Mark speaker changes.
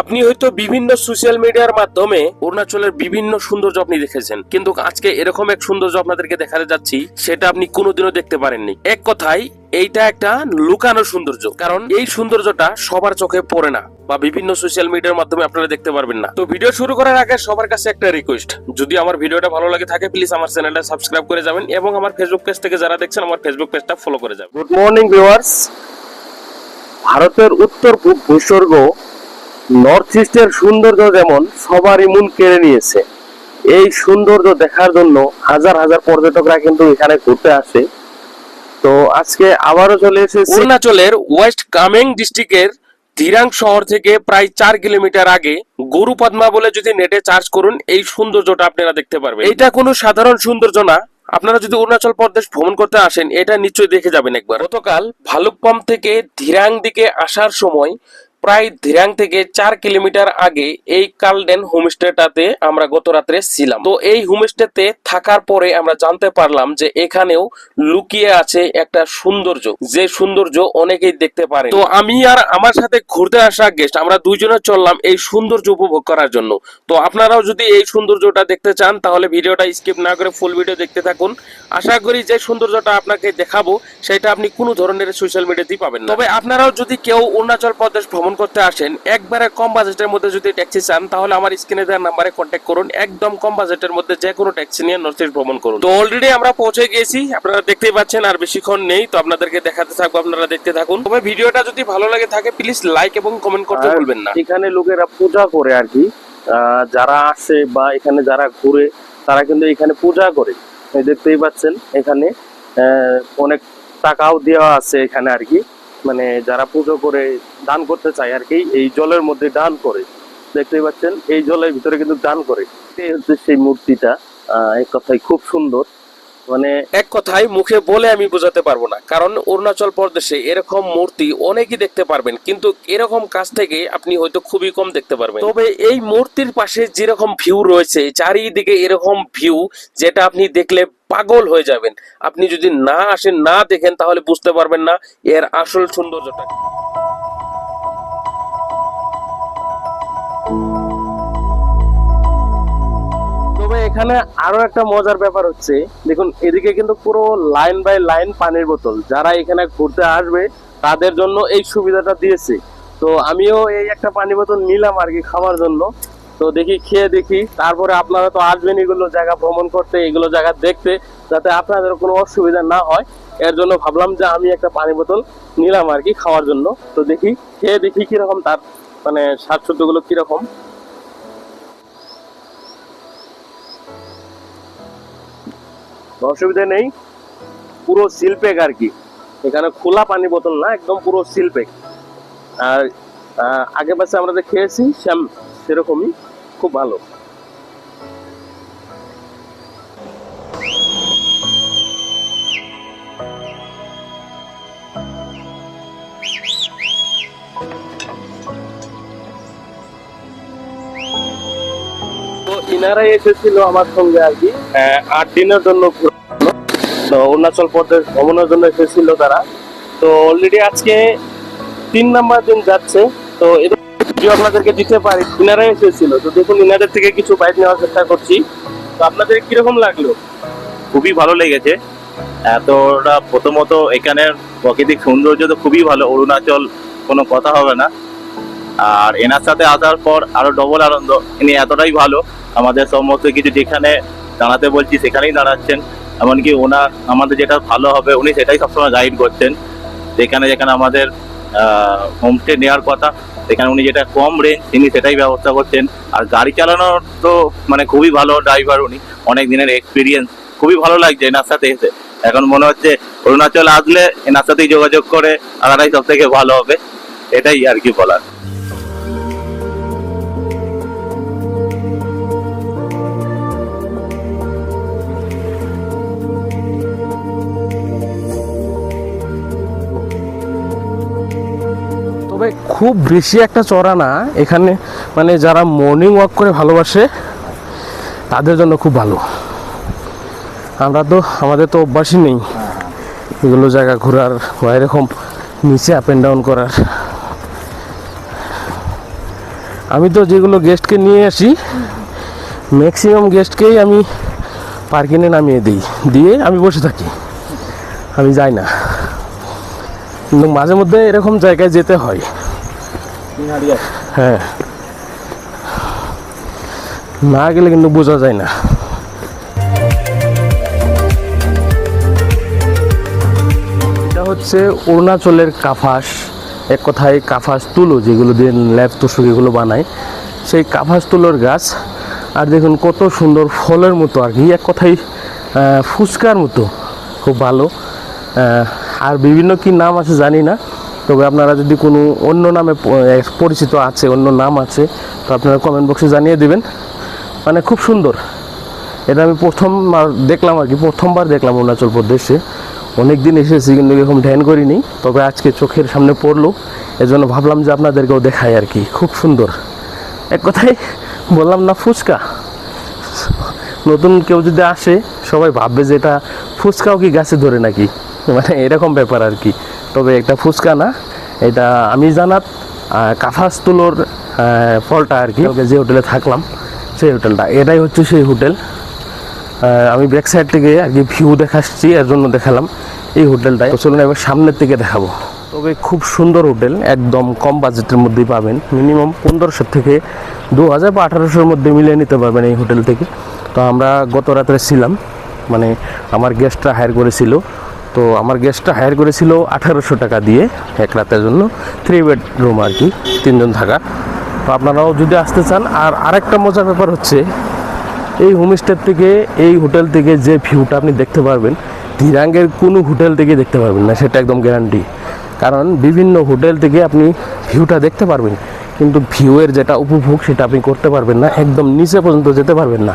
Speaker 1: আপনি হয়তো বিভিন্ন সোশ্যাল মিডিয়ার মাধ্যমে অরুণাচলের বিভিন্ন সৌন্দর্য আপনি দেখেছেন। কিন্তু আজকে এরকম এক সৌন্দর্য আপনাদেরকে দেখাতে যাচ্ছি, সেটা আপনি কোনোদিনও দেখতে পারেননি। এক কথায়, এইটা একটা লুকানো সৌন্দর্য। কারণ এই সৌন্দর্যটা সবার চোখে পড়ে না, বা বিভিন্ন সোশ্যাল মিডিয়ার মাধ্যমে আপনারা দেখতে পারবেন না। তো ভিডিও শুরু করার আগে সবার কাছে একটা রিকোয়েস্ট যদি আমার ভিডিওটা ভালো লাগে থাকে প্লিজ আমার চ্যানেলটা সাবস্ক্রাইব করে যাবেন এবং আমার ফেসবুক পেজ থেকে যারা দেখছেন, আমার ফেসবুক পেজটা ফলো করে যাবেন। গুড মর্নিং ভিউয়ার্স ভারতের উত্তর পূর্ব ভূস্বর্গ নর্থ ইস্টের সৌন্দর্য যেমন সবারই মন কেড়ে নিয়েছে এই সৌন্দর্য দেখার জন্য হাজার হাজার পর্যটকরা কিন্তু এখানে ঘুরতে আসে। তো আজকে আবারও চলে এসেছি। অরুণাচলের ওয়েস্ট কামেং ডিস্ট্রিক্টের দিরাং শহর থেকে প্রায় চার কিলোমিটার আগে গরু পদ্মা বলে যদি নেটে চার্জ করুন এই সৌন্দর্যটা আপনারা দেখতে পারবেন। এটা কোনো সাধারণ সৌন্দর্য না। আপনারা যদি অরুণাচল প্রদেশ ভ্রমণ করতে আসেন এটা নিশ্চয়ই দেখে যাবেন একবার। গতকাল ভালুকপম থেকে ধীরাং দিকে আসার সময় প্রায় ধীরাং থেকে চার কিলোমিটার আগে এই কালডেন হোমস্টেটাতে আমরা গত রাত্রে ছিলাম। তো এই হোমস্টেতে থাকার পরে আমরা জানতে পারলাম যে এখানেও লুকিয়ে আছে একটা সৌন্দর্য, যে সৌন্দর্য অনেকেই দেখতে পারে। তো আমি আর আমার সাথে ঘুরতে আসা গেস্ট আমরা দুইজনে চললাম এই সৌন্দর্য উপভোগ করার জন্য। তো আপনারাও যদি এই সৌন্দর্যটা দেখতে চান, তাহলে ভিডিওটা স্কিপ না করে ফুল ভিডিও দেখতে থাকুন। আশা করি যে সৌন্দর্যটা আপনাকে দেখাবো, সেটা আপনি কোনো ধরনের সোশ্যাল মিডিয়াতেই পাবেন তবে আপনারাও যদি কেউ অরুণাচল প্রদেশ ভ্রমণ করতে আসেন একবারে কম বাজেটের মধ্যে যদি ট্যাক্সি চান তাহলে আমার স্ক্রিনে দেওয়ার নাম্বারে কন্ট্যাক্ট করুন। একদম কম বাজেটের মধ্যে যে কোনো ট্যাক্সি নিয়ে নর্থ ইস্ট ভ্রমণ করুন। তো অলরেডি আমরা পৌঁছে গেছি আপনারা দেখতেই পাচ্ছেন আর বেশিক্ষণ নেই তো আপনাদেরকে দেখাতে থাকব আপনারা দেখতে থাকুন। তবে ভিডিওটা যদি ভালো লাগে থাকে প্লিজ লাইক এবং কমেন্ট করতে ভুলবেন না।
Speaker 2: এখানে লোকেরা পূজা করে আর কি। যারা আসে বা এখানে যারা ঘুরে তারা কিন্তু এখানে পূজা করে। দেখতেই পাচ্ছেন এখানে অনেক টাকাও দেওয়া আছে এখানে আর কি। মানে যারা পুজো করে দান করতে চায় আর কি, এই জলের মধ্যে দান করে। দেখতেই পাচ্ছেন, এই জলের ভিতরে কিন্তু দান করে। এই হচ্ছে সেই মূর্তিটা এক কথায় খুব সুন্দর। মানে
Speaker 1: এক কথায় মুখে বলে আমি বোঝাতে পারব না। কারণ অরুণাচল প্রদেশে এরকম মূর্তি অনেকই দেখতে পারবেন, কিন্তু এরকম কাছ থেকে আপনি হয়তো খুবই কম দেখতে পারবেন। তবে এই মূর্তির পাশে যেরকম ভিউ রয়েছে, চারিদিকে এরকম ভিউ যেটা আপনি দেখলে পাগল হয়ে যাবেন। আপনি যদি না আসেন, না দেখেন, তাহলে বুঝতে পারবেন না এর আসল সৌন্দর্যটা
Speaker 2: এখানে আরও একটা মজার ব্যাপার হচ্ছে, দেখুন, এদিকে কিন্তু পুরো লাইন বাই লাইন পানির বোতল। যারা এখানে ঘুরতে আসবে, তাদের জন্য এই সুবিধাটা দিয়েছে। তো আমিও এই একটা পানি বোতল নিলাম আর কি খাওয়ার জন্য। তো দেখি, খেয়ে দেখি। তারপরে আপনারা তো আসবেন এগুলো জায়গা ভ্রমণ করতে, এগুলো জায়গা দেখতে, যাতে আপনাদের কোনো অসুবিধা না হয়। এর জন্য ভাবলাম যে আমি একটা পানি বোতল নিলাম আর কি খাওয়ার জন্য। তো দেখি, খেয়ে দেখি কীরকম তার মানে স্বাদগুলো কীরকম। অসুবিধা নেই। পুরো সিলপেক আর কি। এখানে খোলা পানি বোতল না, একদম পুরো সিলপেক আর আগে পাশে আমরা যে খেয়েছি সেরকমই, খুব ভালো। তো ইনারাই এসেছিল আমার সঙ্গে আর কি। আট দিনের জন্য তো অরুণাচল প্রদেশ ভ্রমণের জন্য এসেছিল তারা। তো অলরেডি আজকে তিন নাম্বার দিন যাচ্ছে। তো এদের ভিডিও আপনাদেরকে দিতে পারি ইনারাই এসেছিল। তো দেখুন, ইনাদের থেকে কিছু বাইক নেওয়ার চেষ্টা করছি। তো আপনাদের কীরকম লাগল?
Speaker 3: খুবই ভালো লেগেছে। এতটা প্রথমত এখানের প্রাকৃতিক সৌন্দর্য তো খুবই ভালো। অরুণাচল কোনো কথা হবে না। আর এনার সাথে আসার পর আরও ডবল আনন্দ। ইনি এতটাই ভালো। আমাদের সমস্ত কিছু যেখানে দাঁড়াতে বলছি সেখানেই দাঁড়াচ্ছেন। এমনকি ওনার, আমাদের যেটা ভালো হবে, উনি সেটাই সবসময় গাইড করছেন যেখানে যেখানে আমাদের হোমস্টে নেওয়ার কথা, সেখানে উনি যেটা কম রেঞ্জ তিনি সেটাই ব্যবস্থা করছেন আর গাড়ি চালানোর তো মানে খুবই ভালো ড্রাইভার উনি। অনেক দিনের এক্সপিরিয়েন্স খুবই ভালো লাগছে এনার সাথে এসে। এখন মনে হচ্ছে অরুণাচল আসলে এনার সাথেই যোগাযোগ করে, আলাদাই সব থেকে ভালো হবে। এটাই আর কি বলার।
Speaker 2: খুব বেশি একটা চড়া না। এখানে মানে যারা মর্নিং ওয়াক করে ভালোবাসে, তাদের জন্য খুব ভালো। আমরা তো, আমাদের তো অভ্যাসই নেই। এগুলো জায়গা ঘোরার, বা এরকম নিচে আপ অ্যান্ড ডাউন করার। আমি তো যেগুলো গেস্টকে নিয়ে আসি ম্যাক্সিমাম গেস্টকেই আমি পার্কিংয়ে নামিয়ে দিই। দিয়ে আমি বসে থাকি। আমি যাই না। কিন্তু মাঝে মধ্যে এরকম জায়গায় যেতে হয়। হ্যাঁ। না গেলে কিন্তু বোঝা যায় না। এটা হচ্ছে অরুণাচলের কাফাস। এক কথায় কাফাস তুলো যেগুলো দিয়ে ল্যাব তোষক এগুলো বানায়। সেই কাফাস তুলোর গাছ, আর দেখুন কত সুন্দর ফলের মতো আর কি। এক কথায় ফুচকার মতো। খুব ভালো। আর বিভিন্ন কি নাম আছে জানি না। তবে আপনারা যদি কোনো অন্য নামে পরিচিত আছে, অন্য নাম আছে, তো আপনারা কমেন্ট বক্সে জানিয়ে দেবেন। মানে খুব সুন্দর। এটা আমি প্রথমবার দেখলাম আর কি, প্রথমবার দেখলাম অরুণাচল প্রদেশে। অনেক দিন এসেছি, কিন্তু এরকম ধ্যান করিনি। তবে আজকে চোখের সামনে পড়ল। এজন্য ভাবলাম যে আপনাদেরকেও দেখাই আর কি। খুব সুন্দর। এক কথায় বললাম না, ফুচকা। নতুন কেউ যদি আসে, সবাই ভাববে যে এটা ফুচকাও কি গাছে ধরে নাকি? মানে এরকম ব্যাপার আর কি। তবে একটা ফুচকা না এটা আমি জানাত আহ, কাফাস তুলোর ফলটা আর কি। যে হোটেলে থাকলাম সেই হোটেলটা। এটাই হচ্ছে সেই হোটেল। আমি ব্যাক সাইড থেকে আর কি ভিউ দেখাচ্ছি এর জন্য দেখালাম এই হোটেলটায় তো চলুন এবার সামনের থেকে দেখাবো। তবে খুব সুন্দর হোটেল একদম কম বাজেটের মধ্যেই পাবেন। মিনিমাম পনেরোশো থেকে দু হাজার বা আঠারোশোর মধ্যে মিলিয়ে নিতে পারবেন এই হোটেল থেকে। তো আমরা গত রাত্রে ছিলাম মানে আমার গেস্টরা হায়ার করেছিল। তো আমার গেস্টটা হায়ার করেছিল আঠারোশো টাকা দিয়ে এক রাতের জন্য থ্রি বেড রুম আর কি, তিনজন থাকার তো আপনারাও যদি আসতে চান, আর আরেকটা মজার ব্যাপার হচ্ছে, এই হোমস্টের থেকে, এই হোটেল থেকে যে ভিউটা আপনি দেখতে পারবেন দিরাঙ্গের কোনো হোটেল থেকে দেখতে পারবেন না, সেটা একদম গ্যারান্টি কারণ বিভিন্ন হোটেল থেকে আপনি ভিউটা দেখতে পারবেন, কিন্তু ভিউয়ের যেটা উপভোগ, সেটা আপনি করতে পারবেন না, একদম নিচে পর্যন্ত যেতে পারবেন না।